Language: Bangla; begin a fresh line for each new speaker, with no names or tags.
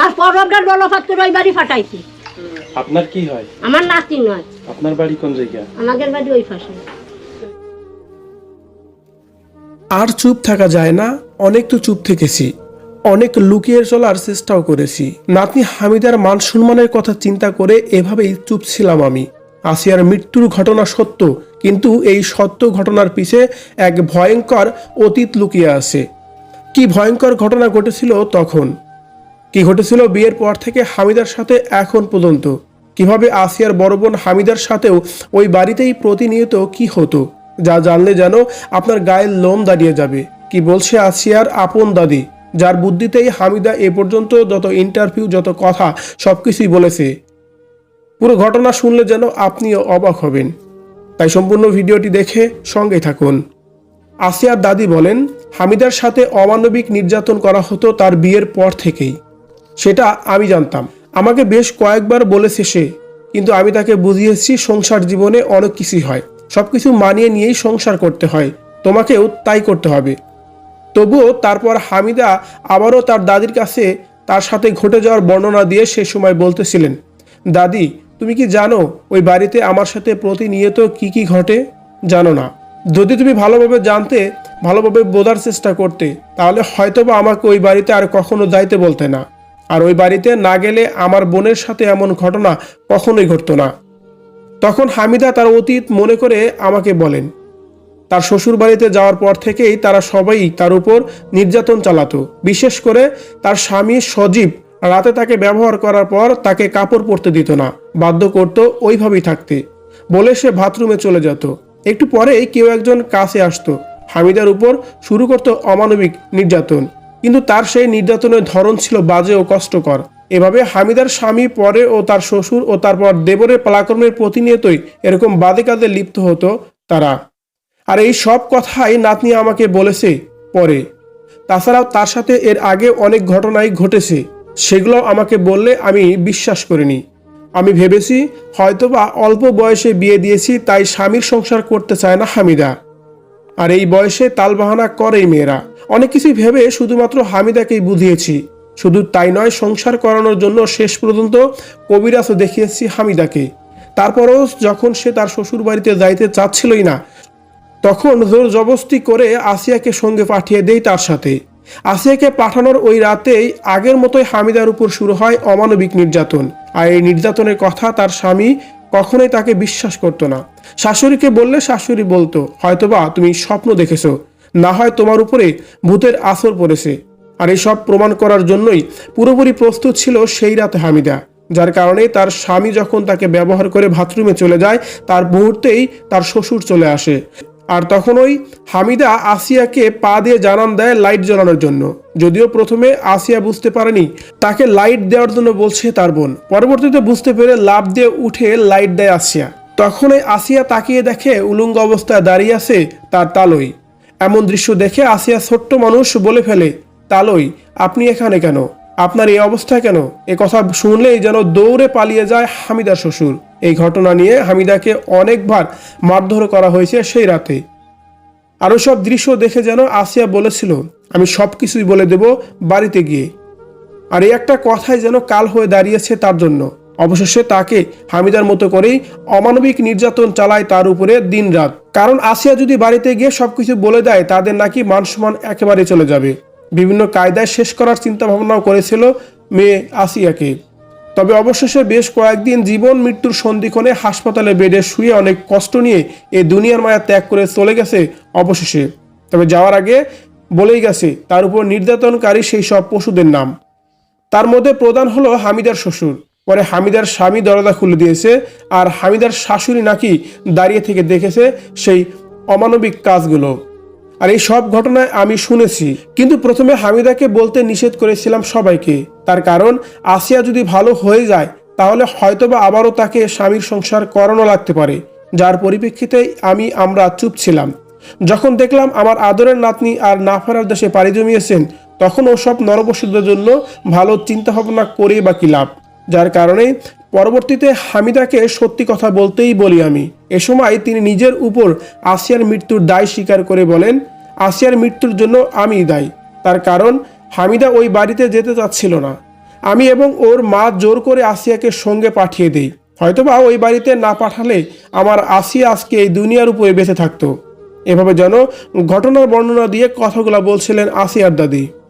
তারপর বলফাত ওই বাড়ি ফাটাইছি।
আপনার কি হয়?
আমার নাতি নয়।
আপনার বাড়ি কোন জায়গা?
আমাদের বাড়ি ওই পাশে।
আর চুপ থাকা যায় না অনেক তো চুপ থেকেছি। অনেক লুকিয়ে চলার চেষ্টাও করেছি। নাতনি হামিদার মান সম্মানের কথা চিন্তা করে এভাবেই চুপ ছিলাম আমি। আসিয়ার মৃত্যুর ঘটনা সত্য কিন্তু এই সত্য ঘটনার পিছে এক ভয়ঙ্কর অতীত লুকিয়ে আছে। কি ভয়ঙ্কর ঘটনা ঘটেছিল তখন? কি ঘটেছিল বিয়ের পর থেকে হামিদার সাথে এখন পর্যন্ত? কীভাবে আসিয়ার বড় বোন হামিদার সাথেও ওই বাড়িতেই প্রতিনিয়ত কি হতো? যা জানলে যেন আপনার গায়ের লোম দাঁড়িয়ে যাবে। কি বলছে আসিয়ার আপন দাদি, যার বুদ্ধিতেই হামিদা এ পর্যন্ত যত ইন্টারভিউ যত কথা, সবকিছুই বলেছে। পুরো ঘটনা শুনলে যেন আপনিও অবাক হবেন। তাই সম্পূর্ণ ভিডিওটি দেখে সঙ্গে থাকুন। আসিয়ার দাদি বলেন, হামিদার সাথে অমানবিক নির্যাতন করা হতো তার বিয়ের পর থেকেই। সেটা আমি জানতাম। আমাকে বেশ কয়েকবার বলেছে সে, কিন্তু আমি তাকে বুঝিয়েছি সংসার জীবনে অনেক কিছুই হয়। সব কিছু মানিয়ে নিয়েই সংসার করতে হয়। তোমাকেও তাই করতে হবে। তবুও তারপর হামিদা আবারও তার দাদির কাছে তার সাথে ঘটে যাওয়ার বর্ণনা দিয়ে সে সময় বলতেছিলেন, দাদি, তুমি কি জানো ওই বাড়িতে আমার সাথে প্রতিনিয়ত কি কি ঘটে? জানো না। যদি তুমি ভালোভাবে জানতে, ভালোভাবে বোঝার চেষ্টা করতে, তাহলে হয়তোবা আমাকে ওই বাড়িতে আর কখনো যাইতে বলতে না। আর ওই বাড়িতে না গেলে আমার বোনের সাথে এমন ঘটনা কখনোই ঘটতো না। তখন হামিদা তার অতীত মনে করে আমাকে বলেন। তার শ্বশুর বাড়িতে যাওয়ার পর থেকেই তারা সবাই তার উপর নির্যাতন চালাতো। বিশেষ করে তার স্বামী সজীব রাতে তাকে ব্যবহার করার পর তাকে কাপড় পরতে দিত না, বাধ্য করত ওইভাবেই থাকতে। বলে সে বাথরুমে চলে যেত। একটু পরেই কেউ একজন কাছে আসতো। হামিদার উপর শুরু করত অমানবিক নির্যাতন। কিন্তু তার সেই নির্যাতনের ধরন ছিল বাজে ও কষ্টকর। এভাবে হামিদার স্বামী পরে ও তার শ্বশুর ও তারপর দেবরের পালাক্রমের প্রতিনিয়তই এরকম বাদে কাজে লিপ্ত হতো তারা। আর এই সব কথাই নাতনি আমাকে বলেছে পরে। তাছাড়াও তার সাথে এর আগে অনেক ঘটনাই ঘটেছে। সেগুলো আমাকে বললে আমি বিশ্বাস করিনি। আমি ভেবেছি হয়তোবা অল্প বয়সে বিয়ে দিয়েছি, তাই স্বামীর সংসার করতে চায় না হামিদা। আর এই বয়সে তালবাহানা করেই মেয়েরা। অনেক কিছুই ভেবে শুধুমাত্র হামিদাকেই বুঝিয়েছি। শুধু তাই নয়, সংসার করানোর জন্য শেষ পর্যন্ত কবিরাজও দেখিয়েছি হামিদাকে। তারপরও যখন সে তার শ্বশুর বাড়িতে যাইতে চাচ্ছিলই না, তখন জোর জবস্তি করে আসিয়াকে সঙ্গে পাঠিয়ে দেই তার সাথে। আসিয়াকে পাঠানোর ওই রাতেই আগের মতোই হামিদার উপর শুরু হয় অমানবিক নির্যাতন। আর এই নির্যাতনের কথা তার স্বামী কখনোই তাকে বিশ্বাস করতো না। শাশুড়িকে বললে শাশুড়ি বলতো, হয়তোবা তুমি স্বপ্ন দেখেছ না হয় তোমার উপরে ভূতের আসর পড়েছে। আর এসব প্রমাণ করার জন্যই পুরোপুরি প্রস্তুত ছিল সেই রাতে হামিদা, যার কারণে তার স্বামী যখন তাকে ব্যবহার করে বাথরুমে চলে যায়, তার মুহূর্তেই তার শ্বশুর চলে আসে। আর তখন ওই হামিদা আসিয়াকে পা দিয়ে জানান দেয় লাইট জ্বালানোর জন্য। যদিও প্রথমে আসিয়া বুঝতে পারেনি, তাকে লাইট দেওয়ার জন্য বলছে তার বোন। পরবর্তীতে বুঝতে পেরে লাভ দিয়ে উঠে লাইট দেয় আসিয়া। তখনই আসিয়া তাকিয়ে দেখে উলঙ্গ অবস্থায় দাঁড়িয়ে আছে তার তালই। এমন দৃশ্য দেখে আসিয়া ছোট্ট মানুষ বলে ফেলে, তালই, আপনি এখানে কেন? আপনার এই অবস্থা কেন? এ কথা শুনলেই যেন দৌড়ে পালিয়ে যায় হামিদার শ্বশুর। এই ঘটনা নিয়ে হামিদাকে অনেকবার মারধর করা হয়েছে সেই রাতে। আরও সব দৃশ্য দেখে যেন আসিয়া বলেছিল, আমি সব কিছুই বলে দেব বাড়িতে গিয়ে। আর এই একটা কথাই যেন কাল হয়ে দাঁড়িয়েছে তার জন্য। অবশেষে তাকে হামিদার মতো করেই অমানবিক নির্যাতন চালায় তার উপরে দিন রাত কারণ আসিয়া যদি বাড়িতে গিয়ে সবকিছু বলে দেয়, তাদের নাকি মান সম্মান একেবারে চলে যাবে। বিভিন্ন কায়দায় শেষ করার চিন্তা ভাবনাও করেছিল মেয়ে আসিয়াকে। তবে অবশেষে বেশ কয়েকদিন জীবন মৃত্যুর সন্ধিক্ষণে হাসপাতালে বেডে শুয়ে অনেক কষ্ট নিয়ে এই দুনিয়ার মায়া ত্যাগ করে চলে গেছে অবশেষে। তবে যাওয়ার আগে বলেই গেছে, তার উপর নির্যাতনকারী সেই সব পশুদের নাম। তার মধ্যে প্রধান হলো হামিদার শ্বশুর। পরে হামিদার স্বামী দরজা খুলে দিয়েছে, আর হামিদার শাশুড়ি নাকি দাঁড়িয়ে থেকে দেখেছে সেই অমানবিক কাজগুলো। আর এই সব ঘটনায় আমি শুনেছি। কিন্তু প্রথমে হামিদাকে বলতে নিষেধ করেছিলাম সবাইকে। তার কারণ, আসিয়া যদি ভালো হয়ে যায়, তাহলে হয়তোবা আবারও তাকে স্বামীর সংসার করানো লাগতে পারে। যার পরিপ্রেক্ষিতে আমি, আমরা চুপ ছিলাম। যখন দেখলাম আমার আদরের নাতনি আর না ফেরার দেশে পাড়ি জমিয়েছেন, তখন ওসব নরবসুদের জন্য ভালো চিন্তা ভাবনা করে বা কি লাভ? যার কারণে পরবর্তীতে হামিদাকে সত্যি কথা বলতেই বলি আমি। এ সময় তিনি নিজের উপর আসিয়ার মৃত্যুর দায় স্বীকার করে বলেন, আসিয়ার মৃত্যুর জন্য আমি দায়ী। তার কারণ, হামিদা ওই বাড়িতে যেতে চাচ্ছিল না। আমি এবং ওর মা জোর করে আসিয়াকে সঙ্গে পাঠিয়ে দেই। হয়তোবা ওই বাড়িতে না পাঠালে আমার আসিয়া আজকে এই দুনিয়ার উপরে বেঁচে থাকতো। এভাবে যেন ঘটনার বর্ণনা দিয়ে কথাগুলো বলছিলেন আসিয়ার দাদি।